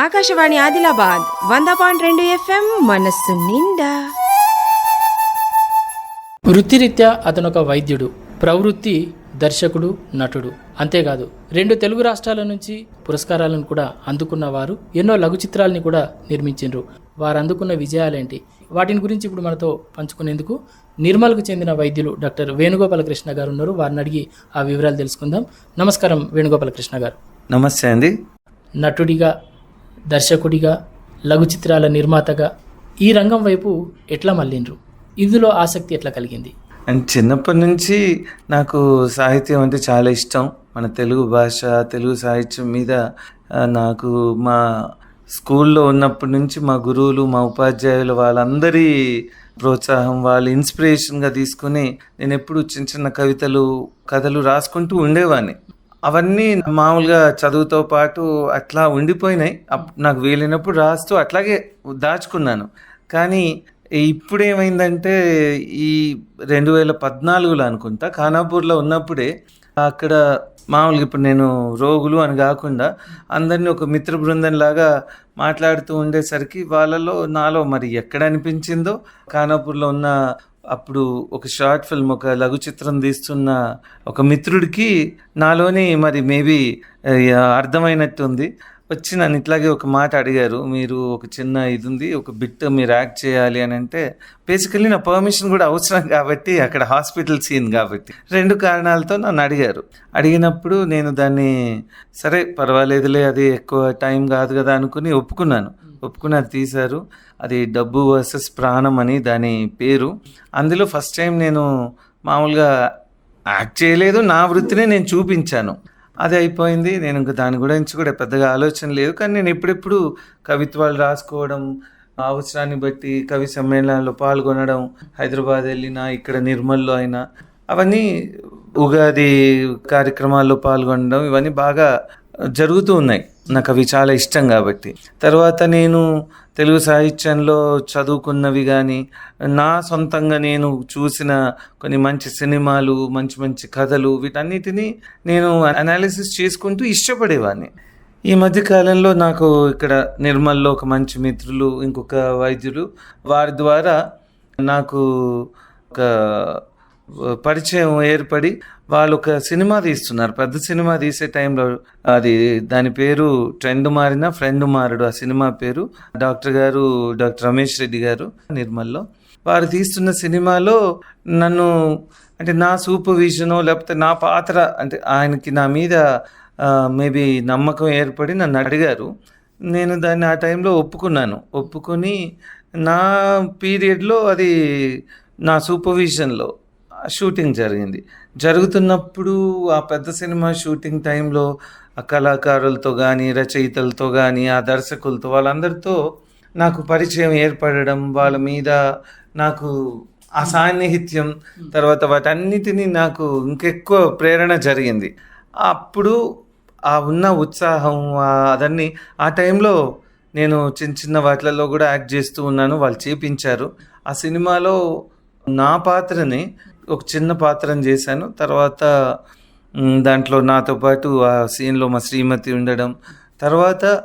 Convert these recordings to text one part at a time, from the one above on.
ఆకాశవాణి ఆదిలాబాద్ వంద పాయింట్ రెండు ఎఫ్ఎం మనస్సు నిండా. వృత్తిరీత్యా అతను ఒక వైద్యుడు ప్రవృత్తి దర్శకుడు నటుడు. అంతేకాదు రెండు తెలుగు రాష్ట్రాల నుంచి పురస్కారాలను కూడా అందుకున్న వారు ఎన్నో లఘు చిత్రాలని కూడా నిర్మించిండ్రు. వారు అందుకున్న విజయాలేంటి? వాటిని గురించి ఇప్పుడు మనతో పంచుకునేందుకు నిర్మల్కు చెందిన వైద్యులు డాక్టర్ వేణుగోపాలకృష్ణ గారు ఉన్నారు. వారిని అడిగి ఆ వివరాలు తెలుసుకుందాం. నమస్కారం వేణుగోపాలకృష్ణ గారు. నమస్తే అండి. నటుడిగా దర్శకుడిగా లఘు చిత్రాల నిర్మాతగా ఈ రంగం వైపు ఎట్లా మళ్ళిండ్రు? ఇందులో ఆసక్తి ఎట్లా కలిగింది? అండ్ చిన్నప్పటి నుంచి నాకు సాహిత్యం అంటే చాలా ఇష్టం. మన తెలుగు భాష తెలుగు సాహిత్యం మీద నాకు మా స్కూల్లో ఉన్నప్పటి నుంచి మా గురువులు మా ఉపాధ్యాయులు వాళ్ళందరి ప్రోత్సాహం వాళ్ళు ఇన్స్పిరేషన్గా తీసుకుని నేను ఎప్పుడు చిన్న చిన్న కవితలు కథలు రాసుకుంటూ ఉండేవాడిని అవన్నీ మామూలుగా చదువుతో పాటు అట్లా ఉండిపోయినాయి. అప్- నాకు వీలైనప్పుడు రాస్తూ అట్లాగే దాచుకున్నాను. కానీ ఇప్పుడు ఏమైందంటే ఈ రెండు వేల పద్నాలుగులో అనుకుంటా ఖానాపూర్లో ఉన్నప్పుడే అక్కడ మామూలుగా ఇప్పుడు నేను రోగులు అని కాకుండా అందరినీ ఒక మిత్ర బృందం లాగా మాట్లాడుతూ ఉండేసరికి వాళ్ళలో నాలో మరి ఎక్కడ అనిపించిందో ఖానాపూర్లో ఉన్న అప్పుడు ఒక షార్ట్ ఫిల్మ్ ఒక లఘు చిత్రం తీస్తున్న ఒక మిత్రుడికి నాలోని మరి మేబీ అర్థమైనట్టుంది. వచ్చి నన్ను ఇట్లాగే ఒక మాట అడిగారు. మీరు ఒక చిన్న ఇది ఉంది ఒక బిట్ మీరు యాక్ట్ చేయాలి అని అంటే బేసికల్లీ నా పర్మిషన్ కూడా అవసరం కాబట్టి అక్కడ హాస్పిటల్ సీన్ కాబట్టి. రెండు కారణాలతో నన్ను అడిగారు. అడిగినప్పుడు నేను దాన్ని సరే పర్వాలేదులే అది ఎక్కువ టైం కాదు కదా అనుకుని ఒప్పుకున్నాను. ఒప్పుకుని అది తీశారు. అది డబ్బు వర్సెస్ ప్రాణం అని దాని పేరు. అందులో ఫస్ట్ టైం నేను మామూలుగా యాక్ట్ చేయలేదు. నా వృత్తినే నేను చూపించాను. అది అయిపోయింది. నేను ఇంకా దాని గురించి కూడా పెద్దగా ఆలోచన లేదు. కానీ నేను ఎప్పుడెప్పుడు కవిత్వాలు రాసుకోవడం అవసరాన్ని బట్టి కవి సమ్మేళనాల్లో పాల్గొనడం హైదరాబాద్ వెళ్ళినా ఇక్కడ నిర్మల్లో అయినా అవన్నీ ఉగాది కార్యక్రమాల్లో పాల్గొనడం ఇవన్నీ బాగా జరుగుతూ ఉన్నాయి. నాకు అవి చాలా ఇష్టం కాబట్టి. తర్వాత నేను తెలుగు సాహిత్యంలో చదువుకున్నవి కానీ నా సొంతంగా నేను చూసిన కొన్ని మంచి సినిమాలు మంచి మంచి కథలు వీటన్నిటిని నేను అనాలిసిస్ చేసుకుంటూ ఇష్టపడేవాడిని ఈ మధ్య కాలంలో నాకు ఇక్కడ నిర్మల్లో ఒక మంచి మిత్రులు ఇంకొక వైద్యులు వారి ద్వారా నాకు ఒక పరిచయం ఏర్పడి వాళ్ళు ఒక సినిమా తీస్తున్నారు. పెద్ద సినిమా తీసే టైంలో అది దాని పేరు ట్రెండ్ మారిన ఫ్రెండ్ మారడు. ఆ సినిమా పేరు డాక్టర్ గారు డాక్టర్ రమేష్ రెడ్డి గారు నిర్మల్లో. వారు తీస్తున్న సినిమాలో నన్ను అంటే నా సూపర్విజను లేకపోతే నా పాత్ర అంటే ఆయనకి నా మీద మేబీ నమ్మకం ఏర్పడి నన్ను అడిగారు. నేను దాన్ని ఆ టైంలో ఒప్పుకున్నాను. ఒప్పుకొని నా పీరియడ్లో అది నా సూపర్విజన్లో షూటింగ్ జరిగింది. జరుగుతున్నప్పుడు ఆ పెద్ద సినిమా షూటింగ్ టైంలో ఆ కళాకారులతో కానీ రచయితలతో కానీ ఆ దర్శకులతో వాళ్ళందరితో నాకు పరిచయం ఏర్పడడం వాళ్ళ మీద నాకు ఆ సాన్నిహిత్యం తర్వాత వాటన్నిటినీ నాకు ఇంకెక్కువ ప్రేరణ జరిగింది. అప్పుడు ఆ ఉన్న ఉత్సాహం అదన్నీ ఆ టైంలో నేను చిన్న చిన్న వాటిలలో కూడా యాక్ట్ చేస్తూ ఉన్నాను. వాళ్ళు చేపించారు. ఆ సినిమాలో నా పాత్రని ఒక చిన్న పాత్రను చేశాను. తర్వాత దాంట్లో నాతో పాటు ఆ సీన్లో మా శ్రీమతి ఉండడం. తర్వాత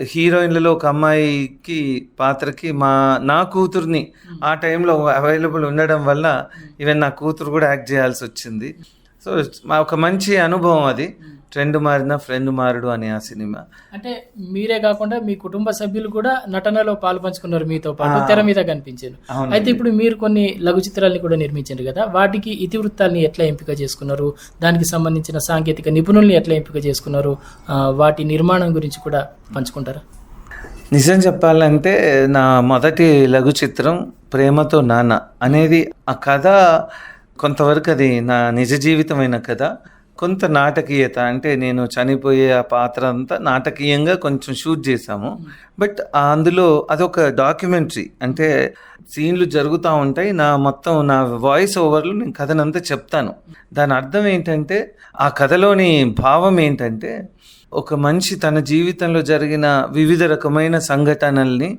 హీరోయిన్లలో ఒక అమ్మాయికి పాత్రకి మా నా కూతుర్ని ఆ టైంలో అవైలబుల్ ఉండడం వల్ల ఈవెన్ నా కూతురు కూడా యాక్ట్ చేయాల్సి వచ్చింది. సో మా ఒక మంచి అనుభవం అది. ట్రెండ్ మారిన ఫ్రెండ్ మారుడు అనే ఆ సినిమా. అంటే మీరే కాకుండా మీ కుటుంబ సభ్యులు కూడా నటనలో పాలు పంచుకున్నారు మీతో పాటు తెర మీద కనిపించారు. అయితే ఇప్పుడు మీరు కొన్ని లఘు చిత్రాలని కూడా నిర్మించారు కదా వాటికి ఇతివృత్తాల్ని ఎట్లా ఎంపిక చేసుకున్నారు? దానికి సంబంధించిన సాంకేతిక నిపుణుల్ని ఎట్లా ఎంపిక చేసుకున్నారు? వాటి నిర్మాణం గురించి కూడా పంచుకుంటారా? నిజం చెప్పాలంటే నా మొదటి లఘు చిత్రం ప్రేమతో నాన్న అనేది ఆ కథ కొంతవరకు అది నా నిజ జీవితమైన కథ. కొంత నాటకీయత అంటే నేను చనిపోయే ఆ పాత్ర అంతా నాటకీయంగా కొంచెం షూట్ చేశాము. బట్ అందులో అదొక డాక్యుమెంటరీ అంటే సీన్లు జరుగుతూ ఉంటాయి నా మొత్తం నా వాయిస్ ఓవర్లు నేను కథనంతా చెప్తాను. దాని అర్థం ఏంటంటే ఆ కథలోని భావం ఏంటంటే ఒక మనిషి తన జీవితంలో జరిగిన వివిధ రకమైన సంఘటనల్ని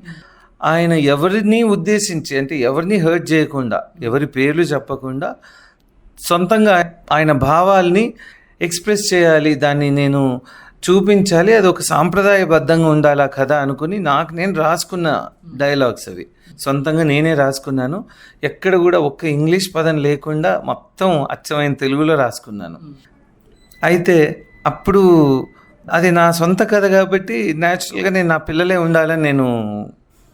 ఆయన ఎవరిని ఉద్దేశించి అంటే ఎవరిని హర్ట్ చేయకుండా ఎవరి పేర్లు చెప్పకుండా సొంతంగా ఆయన భావాల్ని ఎక్స్ప్రెస్ చేయాలి దాన్ని నేను చూపించాలి అది ఒక సాంప్రదాయబద్ధంగా ఉండాలి ఆ కథ అనుకుని నాకు నేను రాసుకున్న డైలాగ్స్ అవి. సొంతంగా నేనే రాసుకున్నాను. ఎక్కడ కూడా ఒక్క ఇంగ్లీష్ పదం లేకుండా మొత్తం అచ్చమైన తెలుగులో రాసుకున్నాను. అయితే అప్పుడు అది నా సొంత కథ కాబట్టి న్యాచురల్గా నేను నా పిల్లలే ఉండాలని నేను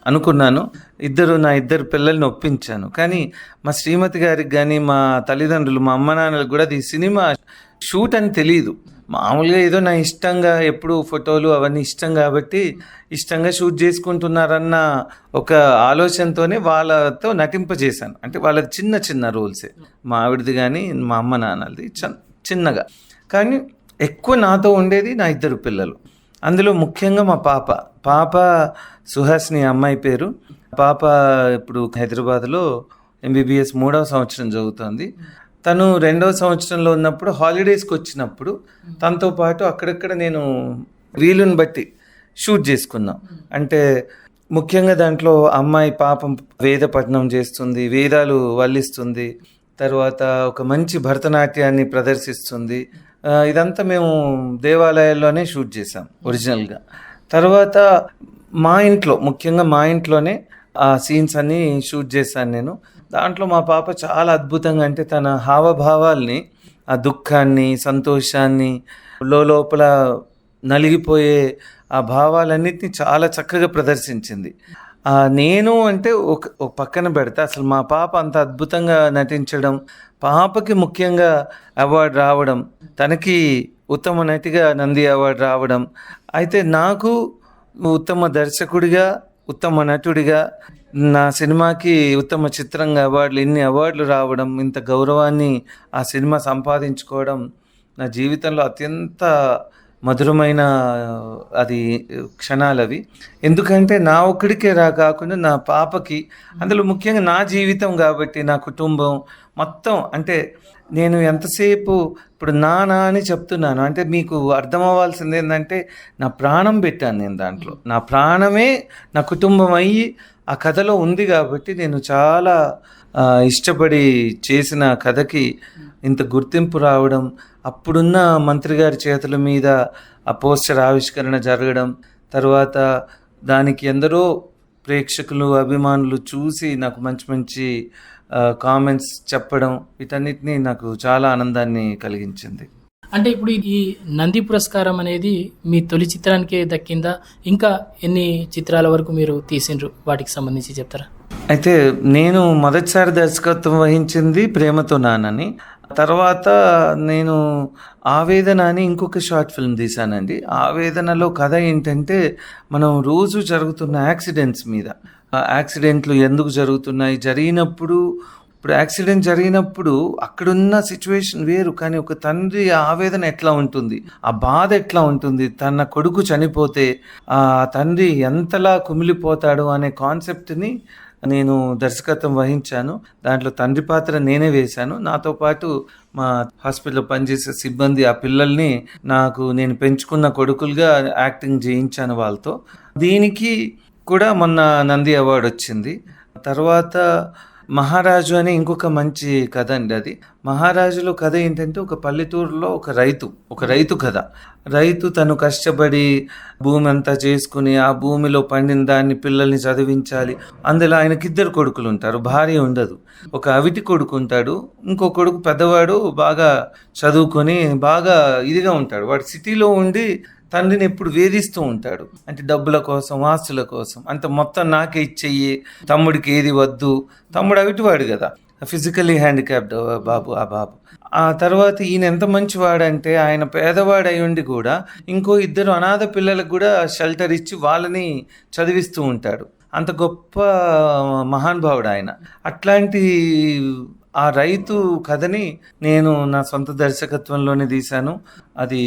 అనుకున్నాను. ఇద్దరు నా ఇద్దరు పిల్లల్ని ఒప్పించాను. కానీ మా శ్రీమతి గారికి కానీ మా తల్లిదండ్రులు మా అమ్మ నాన్నలకు కూడా అది సినిమా షూట్ అని తెలియదు మామూలుగా ఏదో నా ఇష్టంగా ఎప్పుడు ఫోటోలు అవన్నీ ఇష్టం కాబట్టి ఇష్టంగా షూట్ చేసుకుంటున్నారన్న ఒక ఆలోచనతోనే వాళ్ళతో నటింపజేశాను అంటే వాళ్ళది చిన్న చిన్న రోల్సే. మా ఆవిడది కానీ మా అమ్మ నాన్నది చ- చిన్నగా. కానీ ఎక్కువ నాతో ఉండేది నా ఇద్దరు పిల్లలు. అందులో ముఖ్యంగా మా పాప. పాప సుహాసిని అమ్మాయి పేరు. పాప ఇప్పుడు హైదరాబాద్లో ఎంబీబీఎస్ మూడవ సంవత్సరం చదువుతోంది. తను రెండవ సంవత్సరంలో ఉన్నప్పుడు హాలిడేస్కి వచ్చినప్పుడు తనతో పాటు అక్కడక్కడ నేను వీలుని బట్టి షూట్ చేసుకున్నాం. అంటే ముఖ్యంగా దాంట్లో అమ్మాయి పాపం వేద పఠనం చేస్తుంది వేదాలు వల్లిస్తుంది తర్వాత ఒక మంచి భరతనాట్యాన్ని ప్రదర్శిస్తుంది. ఇదంతా మేము దేవాలయాల్లోనే షూట్ చేసాం ఒరిజినల్గా. తర్వాత మా ఇంట్లో ముఖ్యంగా మా ఇంట్లోనే ఆ సీన్స్ అన్నీ షూట్ చేశాను నేను. దాంట్లో మా పాప చాలా అద్భుతంగా అంటే తన హావభావాల్ని ఆ దుఃఖాన్ని సంతోషాన్ని లోపల నలిగిపోయే ఆ భావాలన్నిటిని చాలా చక్కగా ప్రదర్శించింది. నేను అంటే ఒక ఒక పక్కన పెడితే అసలు మా పాప అంత అద్భుతంగా నటించడం పాపకి ముఖ్యంగా అవార్డు రావడం తనకి ఉత్తమ నటిగా నంది అవార్డు రావడం అయితే నాకు ఉత్తమ దర్శకుడిగా ఉత్తమ నటుడిగా నా సినిమాకి ఉత్తమ చిత్రంగా అవార్డులు ఇన్ని అవార్డులు రావడం ఇంత గౌరవాన్ని ఆ సినిమా సంపాదించుకోవడం నా జీవితంలో అత్యంత మధురమైన అది క్షణాలు అవి ఎందుకంటే నా ఒక్కడికే రా కాకుండా నా పాపకి అందులో ముఖ్యంగా నా జీవితం కాబట్టి నా కుటుంబం మొత్తం అంటే నేను ఎంతసేపు ఇప్పుడు నా నా అని చెప్తున్నాను. అంటే మీకు అర్థం అవ్వాల్సింది ఏంటంటే నా ప్రాణం పెట్టాను నేను దాంట్లో. నా ప్రాణమే నా కుటుంబం అయ్యి ఆ కథలో ఉంది కాబట్టి నేను చాలా ఇష్టపడి చేసిన కథకి ఇంత గుర్తింపు రావడం అప్పుడున్న మంత్రి గారి చేతుల మీద ఆ పోస్టర్ ఆవిష్కరణ జరగడం తర్వాత దానికి ఎందరో ప్రేక్షకులు అభిమానులు చూసి నాకు మంచి మంచి కామెంట్స్ చెప్పడం వీటన్నిటిని నాకు చాలా ఆనందాన్ని కలిగించింది. అంటే ఇప్పుడు ఈ నంది పురస్కారం అనేది మీ తొలి చిత్రానికే దక్కిందా? ఇంకా ఎన్ని చిత్రాల వరకు మీరు తీసిండ్రు? వాటికి సంబంధించి చెప్తారా? అయితే నేను మొదటిసారి దర్శకత్వం వహించింది ప్రేమతో నాన్నని. తర్వాత నేను ఆవేదన అని ఇంకొక షార్ట్ ఫిల్మ్ తీశానండి. ఆవేదనలో కథ ఏంటంటే మనం రోజు జరుగుతున్న యాక్సిడెంట్స్ మీద. యాక్సిడెంట్లు ఎందుకు జరుగుతున్నాయి? జరిగినప్పుడు ఇప్పుడు యాక్సిడెంట్ జరిగినప్పుడు అక్కడున్న సిచ్యువేషన్ వేరు కానీ ఒక తండ్రి ఆవేదన ఎట్లా ఉంటుంది? ఆ బాధ ఎట్లా ఉంటుంది? తన కొడుకు చనిపోతే ఆ తండ్రి ఎంతలా కుమిలిపోతాడు అనే కాన్సెప్ట్ని నేను దర్శకత్వం వహించాను. దాంట్లో తండ్రి పాత్ర నేనే వేశాను. నాతో పాటు మా హాస్పిటల్లో పనిచేసే సిబ్బంది ఆ పిల్లల్ని నాకు నేను పెంచుకున్న కొడుకులుగా యాక్టింగ్ చేయించాను వాళ్ళతో. దీనికి కూడా మొన్న నంది అవార్డు వచ్చింది. తర్వాత మహారాజు అని ఇంకొక మంచి కథ అండి అది. మహారాజులో కథ ఏంటంటే ఒక పల్లెటూరులో ఒక రైతు ఒక రైతు కథ. రైతు తను కష్టపడి భూమి అంతా చేసుకుని ఆ భూమిలో పండిన దాన్ని పిల్లల్ని చదివించాలి. అందులో ఆయనకి ఇద్దరు కొడుకులు ఉంటారు భార్య ఉండదు. ఒక అవిటి కొడుకు ఉంటాడు. ఇంకో కొడుకు పెద్దవాడు బాగా చదువుకొని బాగా ఇదిగా ఉంటాడు. వాడు సిటీలో ఉండి తండ్రిని ఎప్పుడు వేధిస్తూ ఉంటాడు. అంటే డబ్బుల కోసం ఆస్తుల కోసం. అంత మొత్తం నాకే ఇచ్చేయి. తమ్ముడికి ఏది వద్దు. తమ్ముడు అవిటివాడు కదా. ఫిజికల్లీ హ్యాండిక్యాప్డ్ బాబు ఆ బాబు. ఆ తర్వాత ఈయన ఎంత మంచివాడంటే ఆయన పేదవాడై ఉండి కూడా ఇంకో ఇద్దరు అనాథ పిల్లలకు కూడా షెల్టర్ ఇచ్చి వాళ్ళని చదివిస్తూ ఉంటాడు. అంత గొప్ప మహానుభావుడు ఆయన. అట్లాంటి ఆ రైతు కథని నేను నా సొంత దర్శకత్వంలోనే తీశాను. అది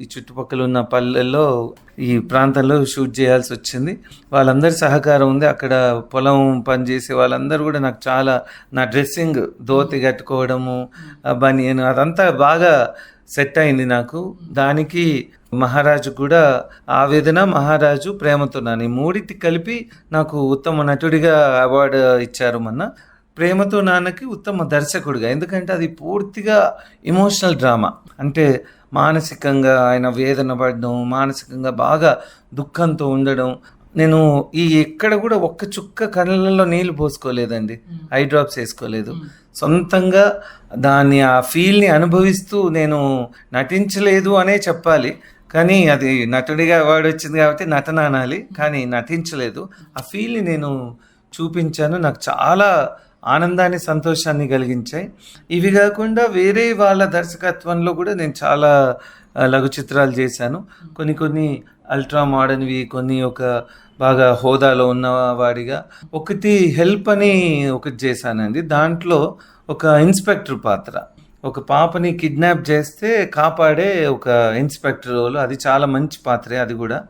ఈ చుట్టుపక్కల ఉన్న పల్లెల్లో ఈ ప్రాంతంలో షూట్ చేయాల్సి వచ్చింది. వాళ్ళందరి సహకారం ఉంది. అక్కడ పొలం పనిచేసే వాళ్ళందరూ కూడా నాకు చాలా నా డ్రెస్సింగ్ దోతి కట్టుకోవడము బనియన్ అదంతా బాగా సెట్ అయింది నాకు. దానికి మహారాజు కూడా ఆవేదన మహారాజు ప్రేమతో నాని మూడింటి కలిపి నాకు ఉత్తమ నటుడిగా అవార్డు ఇచ్చారు మొన్న. ప్రేమతో నాన్నకి ఉత్తమ దర్శకుడిగా. ఎందుకంటే అది పూర్తిగా ఇమోషనల్ డ్రామా అంటే మానసికంగా ఆయన వేదన పడడం మానసికంగా బాగా దుఃఖంతో ఉండడం. నేను ఈ ఎక్కడ కూడా ఒక్క చుక్క కళ్ళల్లో నీళ్ళు పోసుకోలేదండి. ఐ డ్రాప్స్ వేసుకోలేదు. సొంతంగా దాన్ని ఆ ఫీల్ని అనుభవిస్తూ నేను నటించలేదు అనే చెప్పాలి. కానీ అది నటుడిగా అవార్డు వచ్చింది కాబట్టి నటన అనాలి. కానీ నటించలేదు. ఆ ఫీల్ని నేను చూపించాను. నాకు చాలా ఆనందాన్ని సంతోషాన్ని కలిగించాయి. ఇవి కాకుండా వేరే వాళ్ళ దర్శకత్వంలో కూడా నేను చాలా లఘు చిత్రాలు చేశాను. కొన్ని కొన్ని అల్ట్రా మోడర్న్వి కొన్ని ఒక బాగా హోదాలో ఉన్నవాడిగా. ఒకటి హెల్ప్ అని ఒకటి చేశానండి. దాంట్లో ఒక ఇన్స్పెక్టర్ పాత్ర. ఒక పాపని కిడ్నాప్ చేస్తే కాపాడే ఒక ఇన్స్పెక్టర్ రోల్. అది చాలా మంచి పాత్రే అది కూడా.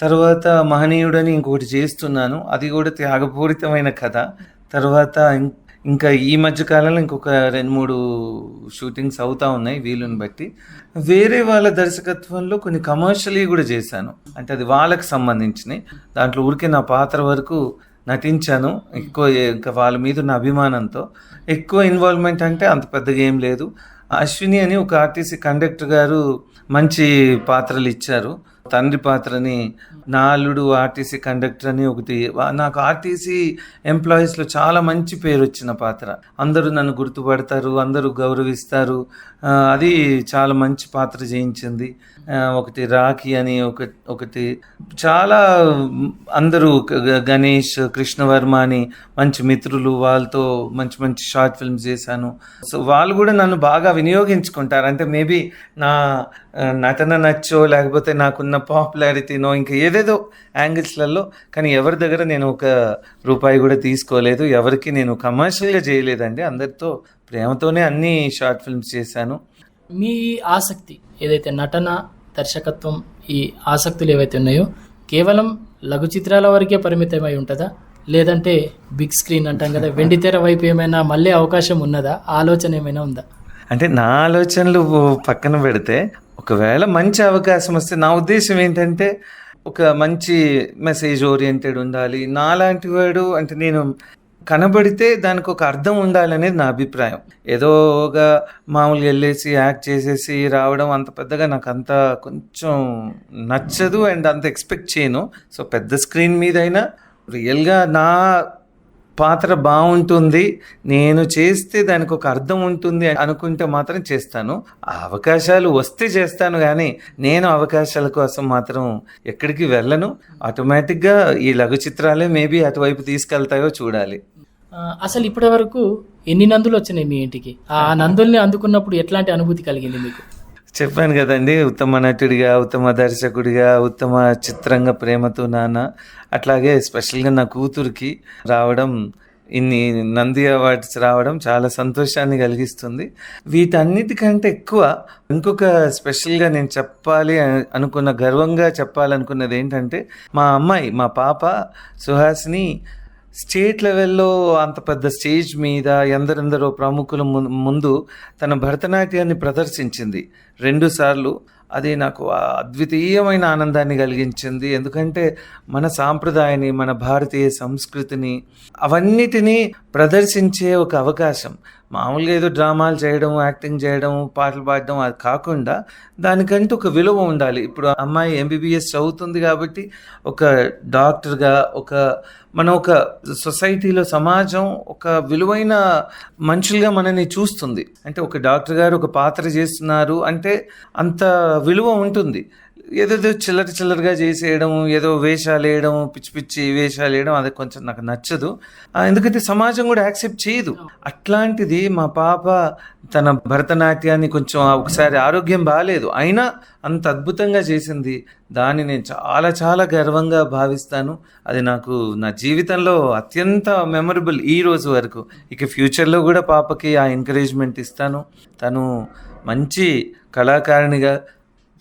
తర్వాత మహనీయుడని ఇంకొకటి చేస్తున్నాను. అది కూడా త్యాగపూరితమైన కథ. తర్వాత ఇంకా ఈ మధ్య కాలంలో ఇంకొక రెండు మూడు షూటింగ్స్ అవుతా ఉన్నాయి వీలుని బట్టి. వేరే వాళ్ళ దర్శకత్వంలో కొన్ని కమర్షియలీ కూడా చేశాను. అంటే అది వాళ్ళకి సంబంధించినవి దాంట్లో ఊరికే నా పాత్ర వరకు నటించాను. ఎక్కువ ఇంకా వాళ్ళ మీద ఉన్న అభిమానంతో. ఎక్కువ ఇన్వాల్వ్మెంట్ అంటే అంత పెద్దగా ఏం లేదు. అశ్విని అని ఒక ఆర్టీసీ కండక్టర్ గారు మంచి పాత్రలు ఇచ్చారు. తండ్రి పాత్రని నా అల్లుడు ఆర్టీసీ కండక్టర్ అని ఒకటి నాకు ఆర్టీసీ ఎంప్లాయీస్లో చాలా మంచి పేరు వచ్చిన పాత్ర. అందరూ నన్ను గుర్తుపడతారు అందరూ గౌరవిస్తారు. అది చాలా మంచి పాత్ర చేయించింది ఒకటి రాఖీ అని ఒక ఒకటి చాలా అందరూ గణేష్ కృష్ణవర్మ అని మంచి మిత్రులు వాళ్ళతో మంచి మంచి షార్ట్ ఫిల్మ్స్ చేశాను. సో వాళ్ళు కూడా నన్ను బాగా వినియోగించుకుంటారు. అంటే మేబీ నా నటన నచ్చో లేకపోతే నాకున్న పాపులారిటీనో ఇంకా ఏదేదో యాంగిల్స్లలో కానీ ఎవరి దగ్గర నేను ఒక రూపాయి కూడా తీసుకోలేదు ఎవరికి నేను కమర్షియల్గా చేయలేదండి. అందరితో ప్రేమతోనే అన్ని షార్ట్ ఫిల్మ్స్ చేశాను. మీ ఆసక్తి ఏదైతే నటన దర్శకత్వం ఈ ఆసక్తులు ఏవైతే ఉన్నాయో కేవలం లఘు చిత్రాల వరకే పరిమితమై ఉంటుందా? లేదంటే బిగ్ స్క్రీన్ అంటాం కదా వెండి తెర వైపు ఏమైనా మళ్ళీ అవకాశం ఉన్నదా? ఆలోచన ఏమైనా ఉందా? అంటే నా ఆలోచనలు పక్కన పెడితే ఒకవేళ మంచి అవకాశం వస్తే నా ఉద్దేశం ఏంటంటే ఒక మంచి మెసేజ్ ఓరియంటెడ్ ఉండాలి. నాలాంటి వాడు అంటే నేను కనబడితే దానికి ఒక అర్థం ఉండాలనేది నా అభిప్రాయం. ఏదోగా మామూలుగా వెళ్ళేసి యాక్ట్ చేసేసి రావడం అంత పెద్దగా నాకు అంత కొంచెం నచ్చదు అండ్ అంత ఎక్స్పెక్ట్ చేయను. సో పెద్ద స్క్రీన్ మీద అయినా రియల్గా నా పాత్ర బాగుంటుంది నేను చేస్తే దానికి ఒక అర్థం ఉంటుంది అనుకుంటే మాత్రం చేస్తాను. ఆ అవకాశాలు వస్తే చేస్తాను కానీ నేను అవకాశాల కోసం మాత్రం ఎక్కడికి వెళ్ళను. ఆటోమేటిక్గా ఈ లఘు చిత్రాలే మేబీ అటువైపు తీసుకెళ్తాయో చూడాలి. అసలు ఇప్పటి వరకు ఎన్ని నందులు వచ్చినాయి మీ ఇంటికి? ఆ నందుల్ని అందుకున్నప్పుడు ఎట్లాంటి అనుభూతి కలిగింది మీకు? చెప్పాను కదండి ఉత్తమ నటుడిగా ఉత్తమ దర్శకుడిగా ఉత్తమ చిత్రంగా ప్రేమతో నాన్న అట్లాగే స్పెషల్గా నా కూతురికి రావడం ఇన్ని నంది అవార్డ్స్ రావడం చాలా సంతోషాన్ని కలిగిస్తుంది. వీటన్నిటికంటే ఎక్కువ ఇంకొక స్పెషల్గా నేను చెప్పాలి అనుకున్న గర్వంగా చెప్పాలనుకున్నది ఏంటంటే మా అమ్మాయి మా పాప సుహాసిని స్టేట్ లెవెల్లో అంత పెద్ద స్టేజ్ మీద ఎందరెందరో ప్రముఖుల ము- ముందు తన భరతనాట్యాన్ని ప్రదర్శించింది. రెండు సార్లు. అది నాకు అద్వితీయమైన ఆనందాన్ని కలిగించింది. ఎందుకంటే మన సాంప్రదాయాన్ని మన భారతీయ సంస్కృతిని అవన్నిటినీ ప్రదర్శించే ఒక అవకాశం. మామూలుగా ఏదో డ్రామాలు చేయడం యాక్టింగ్ చేయడం పాటలు పాడడం అది కాకుండా దానికంటూ ఒక విలువ ఉండాలి. ఇప్పుడు అమ్మాయి ఎంబీబీఎస్ చదువుతుంది కాబట్టి ఒక డాక్టర్గా ఒక మన ఒక సొసైటీలో సమాజం ఒక విలువైన మనుషులుగా మనని చూస్తుంది. అంటే ఒక డాక్టర్ గారు ఒక పాత్ర చేస్తున్నారు అంటే అంత విలువ ఉంటుంది. ఏదేదో చిల్లర చిల్లరగా చేసేయడం ఏదో వేషాలు వేయడం పిచ్చి పిచ్చి వేషాలు వేయడం అది కొంచెం నాకు నచ్చదు. ఎందుకంటే సమాజం కూడా యాక్సెప్ట్ చేయదు. అట్లాంటిది మా పాప తన భరతనాట్యాన్ని కొంచెం ఒకసారి ఆరోగ్యం బాగాలేదు అయినా అంత అద్భుతంగా చేసింది. దాన్ని నేను చాలా చాలా గర్వంగా భావిస్తాను. అది నాకు నా జీవితంలో అత్యంత మెమరబుల్ ఈ రోజు వరకు. ఇక ఫ్యూచర్లో కూడా పాపకి ఆ ఎంకరేజ్మెంట్ ఇస్తాను. తను మంచి కళాకారిణిగా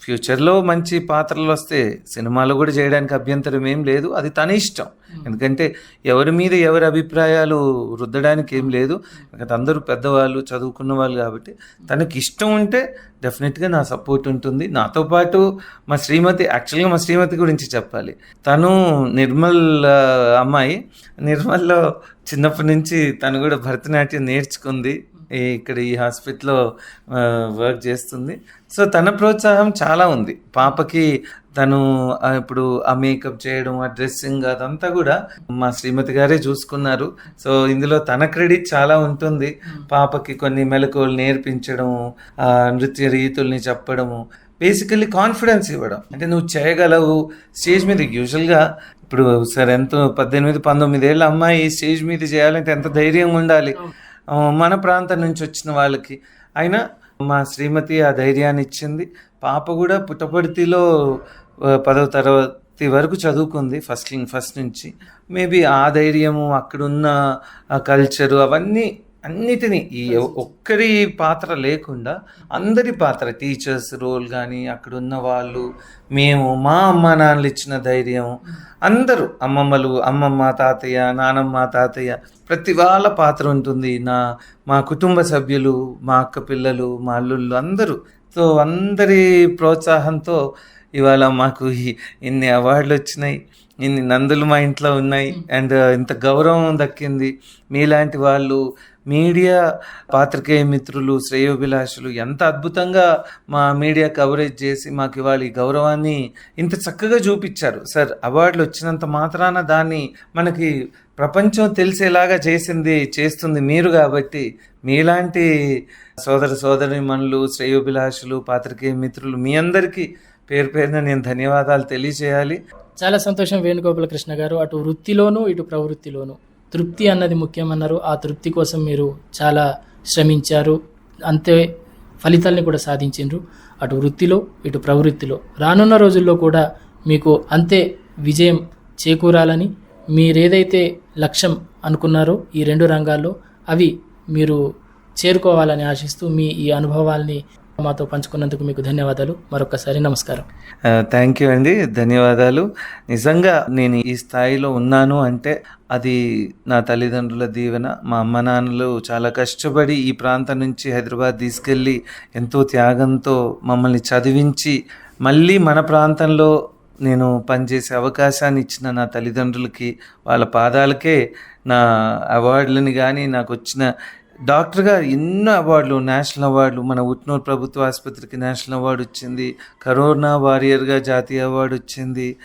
ఫ్యూచర్లో మంచి పాత్రలు వస్తే సినిమాలో కూడా చేయడానికి అభ్యంతరం ఏం లేదు. అది తన ఇష్టం. ఎందుకంటే ఎవరి మీద ఎవరి అభిప్రాయాలు రుద్దడానికి ఏం లేదు. ఎందుకంటే అందరూ పెద్దవాళ్ళు చదువుకున్న వాళ్ళు కాబట్టి తనకి ఇష్టం ఉంటే డెఫినెట్గా నా సపోర్ట్ ఉంటుంది. నాతో పాటు మా శ్రీమతి యాక్చువల్గా మా శ్రీమతి గురించి చెప్పాలి. తను నిర్మల్ అమ్మాయి. నిర్మల్లో చిన్నప్పటి నుంచి తను కూడా భరతనాట్యం నేర్చుకుంది. ఇక్కడ ఈ హాస్పిటల్లో వర్క్ చేస్తుంది. సో తన ప్రోత్సాహం చాలా ఉంది. పాపకి తను ఇప్పుడు ఆ మేకప్ చేయడం ఆ డ్రెస్సింగ్ అదంతా కూడా మా శ్రీమతి గారే చూసుకున్నారు. సో ఇందులో తన క్రెడిట్ చాలా ఉంటుంది. పాపకి కొన్ని మెలకువలు నేర్పించడం ఆ, నృత్య రీతుల్ని చెప్పడము బేసికల్లీ కాన్ఫిడెన్స్ ఇవ్వడం. అంటే నువ్వు చేయగలవు స్టేజ్ మీద. యూజువల్గా ఇప్పుడు సరే ఎంతో పద్దెనిమిది పంతొమ్మిది ఏళ్ళ అమ్మాయి స్టేజ్ మీద చేయాలంటే ఎంత ధైర్యం ఉండాలి? మన ప్రాంతం నుంచి వచ్చిన వాళ్ళకి. అయినా మా శ్రీమతి ఆ ధైర్యాన్ని ఇచ్చింది. పాప కూడా పుట్టపర్తిలో పదవ తరగతి వరకు చదువుకుంది ఫస్ట్ ఫస్ట్ నుంచి. మేబీ ఆ ధైర్యము అక్కడున్న కల్చరు అవన్నీ అన్నిటినీ ఈ ఒక్కరి పాత్ర లేకుండా అందరి పాత్ర టీచర్స్ రోల్ కానీ అక్కడున్న వాళ్ళు మేము మా అమ్మ నాన్నలు ఇచ్చిన ధైర్యం అందరూ అమ్మమ్మలు అమ్మమ్మ తాతయ్య నానమ్మ తాతయ్య ప్రతి వాళ్ళ పాత్ర ఉంటుంది. నా మా కుటుంబ సభ్యులు మా అక్క పిల్లలు మా అల్లుళ్ళు అందరూ. సో అందరి ప్రోత్సాహంతో ఇవాళ మాకు ఇన్ని అవార్డులు వచ్చినాయి ఇన్ని నందులు మా ఇంట్లో ఉన్నాయి. అండ్ ఇంత గౌరవం దక్కింది. మీలాంటి వాళ్ళు మీడియా పాత్రికేయ మిత్రులు శ్రేయోభిలాషులు ఎంత అద్భుతంగా మా మీడియా కవరేజ్ చేసి మాకు ఇవాళ ఈ గౌరవాన్ని ఇంత చక్కగా చూపించారు. సార్ అవార్డులు వచ్చినంత మాత్రాన దాన్ని మనకి ప్రపంచం తెలిసేలాగా చేసింది చేస్తుంది మీరు కాబట్టి మీలాంటి సోదర సోదరి మనులు శ్రేయోభిలాషులు పాత్రికేయ మిత్రులు మీ అందరికీ పేరు పేరున నేను ధన్యవాదాలు తెలియజేయాలి. చాలా సంతోషం వేణుగోపాల కృష్ణ గారు. అటు వృత్తిలోను ఇటు ప్రవృత్తిలోను. తృప్తి అన్నది ముఖ్యమన్నారు. ఆ తృప్తి కోసం మీరు చాలా శ్రమించారు. అంతే ఫలితాల్ని కూడా సాధించిండ్రు. అటు వృత్తిలో ఇటు ప్రవృత్తిలో. రానున్న రోజుల్లో కూడా మీకు అంతే విజయం చేకూరాలని మీరేదైతే లక్ష్యం అనుకున్నారో ఈ రెండు రంగాల్లో అవి మీరు చేరుకోవాలని ఆశిస్తూ మీ ఈ అనుభవాల్ని మాతో పంచుకున్నందుకు మీకు ధన్యవాదాలు. మరొకసారి నమస్కారం. థ్యాంక్ యూ అండి. ధన్యవాదాలు. నిజంగా నేను ఈ స్థాయిలో ఉన్నాను అంటే అది నా తల్లిదండ్రుల దీవెన. మా అమ్మ నాన్నలు చాలా కష్టపడి ఈ ప్రాంతం నుంచి హైదరాబాద్ తీసుకెళ్ళి ఎంతో త్యాగంతో మమ్మల్ని చదివించి మళ్ళీ మన ప్రాంతంలో నేను పనిచేసే అవకాశాన్ని ఇచ్చిన నా తల్లిదండ్రులకి వాళ్ళ పాదాలకే నా అవార్డులని కానీ నాకు వచ్చిన డాక్టర్గా ఎన్నో అవార్డులు నేషనల్ అవార్డులు మన ఉట్నూరు ప్రభుత్వ ఆసుపత్రికి నేషనల్ అవార్డు వచ్చింది కరోనా వారియర్గా జాతీయ అవార్డు వచ్చింది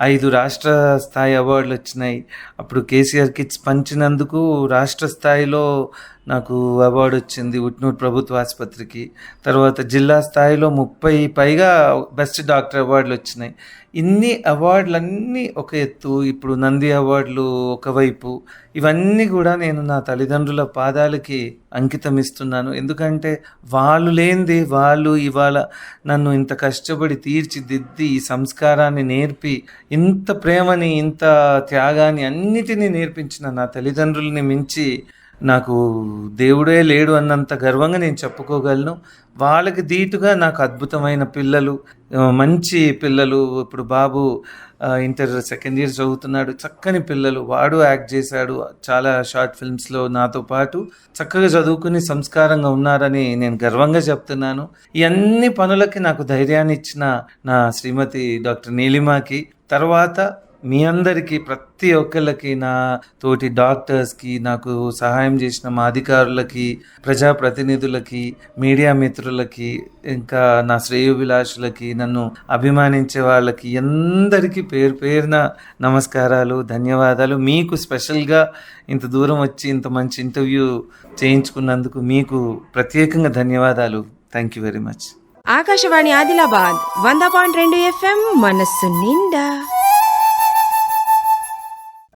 ఐదు రాష్ట్ర స్థాయి అవార్డులు వచ్చినాయి. అప్పుడు కేసీఆర్ కిట్స్ పంచినందుకు రాష్ట్ర స్థాయిలో నాకు అవార్డు వచ్చింది ఉట్నూరు ప్రభుత్వ ఆసుపత్రికి. తర్వాత జిల్లా స్థాయిలో ముప్పై పైగా బెస్ట్ డాక్టర్ అవార్డులు వచ్చినాయి. ఇన్ని అవార్డులన్నీ ఒక ఎత్తు ఇప్పుడు నంది అవార్డులు ఒకవైపు ఇవన్నీ కూడా నేను నా తల్లిదండ్రుల పాదాలకి అంకితం ఇస్తున్నాను. ఎందుకంటే వాళ్ళు లేనిది వాళ్ళు ఇవాళ నన్ను ఇంత కష్టపడి తీర్చిదిద్ది ఈ సంస్కారాన్ని నేర్పి ఇంత ప్రేమని ఇంత త్యాగాన్ని అన్నిటినీ నేర్పించిన నా తల్లిదండ్రుల్ని మించి నాకు దేవుడే లేడు అన్నంత గర్వంగా నేను చెప్పుకోగలను. వాళ్ళకి ధీటుగా నాకు అద్భుతమైన పిల్లలు మంచి పిల్లలు. ఇప్పుడు బాబు ఇంటర్ సెకండ్ ఇయర్ చదువుతున్నాడు. చక్కని పిల్లలు. వాడు యాక్ట్ చేశాడు. చాలా షార్ట్ ఫిల్మ్స్లో నాతో పాటు చక్కగా చదువుకుని సంస్కారంగా ఉన్నారని నేను గర్వంగా చెప్తున్నాను. ఈ అన్ని పనులకి నాకు ధైర్యాన్ని ఇచ్చిన నా శ్రీమతి డాక్టర్ నీలిమాకి. తర్వాత మీ అందరికీ ప్రతి ఒక్కళ్ళకి నా తోటి డాక్టర్స్కి నాకు సహాయం చేసిన మా అధికారులకి ప్రజాప్రతినిధులకి మీడియా మిత్రులకి ఇంకా నా శ్రేయోభిలాషులకి నన్ను అభిమానించే వాళ్ళకి అందరికీ పేరు పేరున నమస్కారాలు ధన్యవాదాలు. మీకు స్పెషల్గా ఇంత దూరం వచ్చి ఇంత మంచి ఇంటర్వ్యూ చేయించుకున్నందుకు మీకు ప్రత్యేకంగా ధన్యవాదాలు. Thank you very much. Akashvani Adilabad వంద పాయింట్ రెండు ఎఫ్ఎం మనస్సు నిండా.